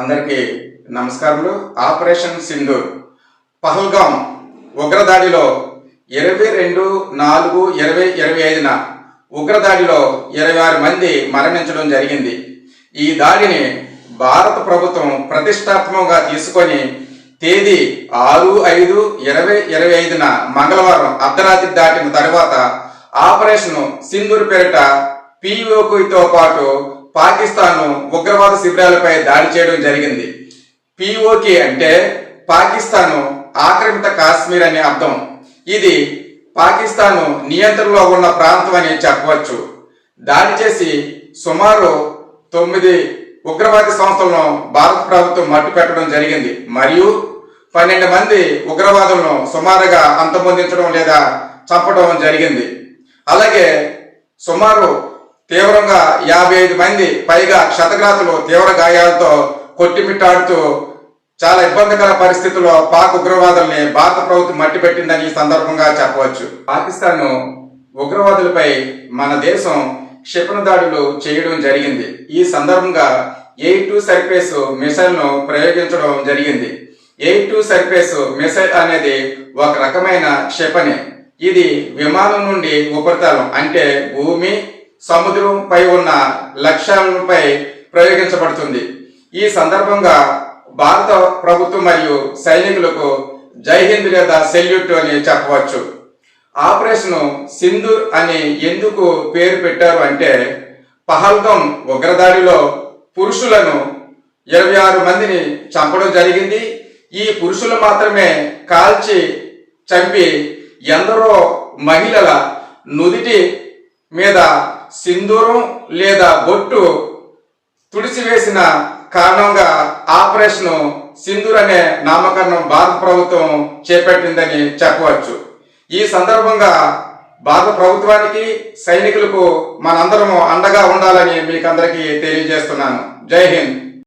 అందరికీ నమస్కారములు. ఆపరేషన్ సింధూర్ పహల్గాం ఉగ్రదాడిలో ఇరవై రెండు నాలుగు ఇరవై ఇరవై ఐదున ఉగ్రదాడిలో ఇరవై ఆరు మంది మరణించడం జరిగింది. ఈ దాడిని భారత ప్రభుత్వం ప్రతిష్టాత్మకంగా తీసుకొని తేదీ ఆరు ఐదు ఇరవై ఇరవై ఐదున మంగళవారం అర్ధరాత్రి దాటిన తర్వాత ఆపరేషన్ సింధూర్ పేరిట పిఓకుతో పాటు పాకిస్తాన్ ఉగ్రవాద శిబిరాలపై దాడి చేయడం జరిగింది. పిఓకి అంటే పాకిస్తాన్ ఆక్రమిత కాశ్మీర్ అనే అర్థం. ఇది పాకిస్తాన్ నియంత్రణలో ఉన్న ప్రాంతం అని చెప్పవచ్చు. దాడి చేసి సుమారు తొమ్మిది ఉగ్రవాద సంస్థలను భారత ప్రభుత్వం మట్టు పెట్టడం జరిగింది. మరియు పన్నెండు మంది ఉగ్రవాదులను సుమారుగా అంతమొందించడం లేదా చంపడం జరిగింది. అలాగే సుమారు తీవ్రంగా యాభై ఐదు మంది పైగా క్షతగ్రాతులు తీవ్ర గాయాలతో కొట్టిమిట్టాడుతూ చాలా ఇబ్బందికర పరిస్థితుల్లో పాక్ ఉగ్రవాదుల్ని భారత ప్రభుత్వం మట్టి పెట్టిందని ఈ సందర్భంగా చెప్పవచ్చు. పాకిస్తాన్ ఉగ్రవాదులపై మన దేశం క్షిపణి దాడులు చేయడం జరిగింది. ఈ సందర్భంగా ఎయిట్ టు సర్ఫేస్ మిసైల్ను ప్రయోగించడం జరిగింది. ఎయిట్ టు సర్ఫేస్ మిసైల్ అనేది ఒక రకమైన క్షిపణి. ఇది విమానం నుండి ఉపరితలం అంటే భూమి సముద్రంపై ఉన్న లక్ష్యాలపై ప్రయోగించబడుతుంది. ఈ సందర్భంగా భారత ప్రభుత్వం మరియు సైనికులకు జై హింద్ లేదా సెల్యూట్ అని చెప్పవచ్చు. ఆపరేషన్ సింధూర్ అని ఎందుకు పేరు పెట్టారు అంటే పహల్గం ఉగ్రదాడిలో పురుషులను ఇరవై ఆరు మందిని చంపడం జరిగింది. ఈ పురుషులు మాత్రమే కాల్చి చంపి ఎందరో మహిళల నుదిటి మీద సింధూరం లేదా బొట్టు తుడిచివేసిన కారణంగా ఆపరేషన్ సింధూర్ అనే నామకరణం భారత ప్రభుత్వం చేపట్టిందని చెప్పవచ్చు. ఈ సందర్భంగా భారత ప్రభుత్వానికి సైనికులకు మనందరము అండగా ఉండాలని మీకందరికీ తెలియజేస్తున్నాను. జై హింద్.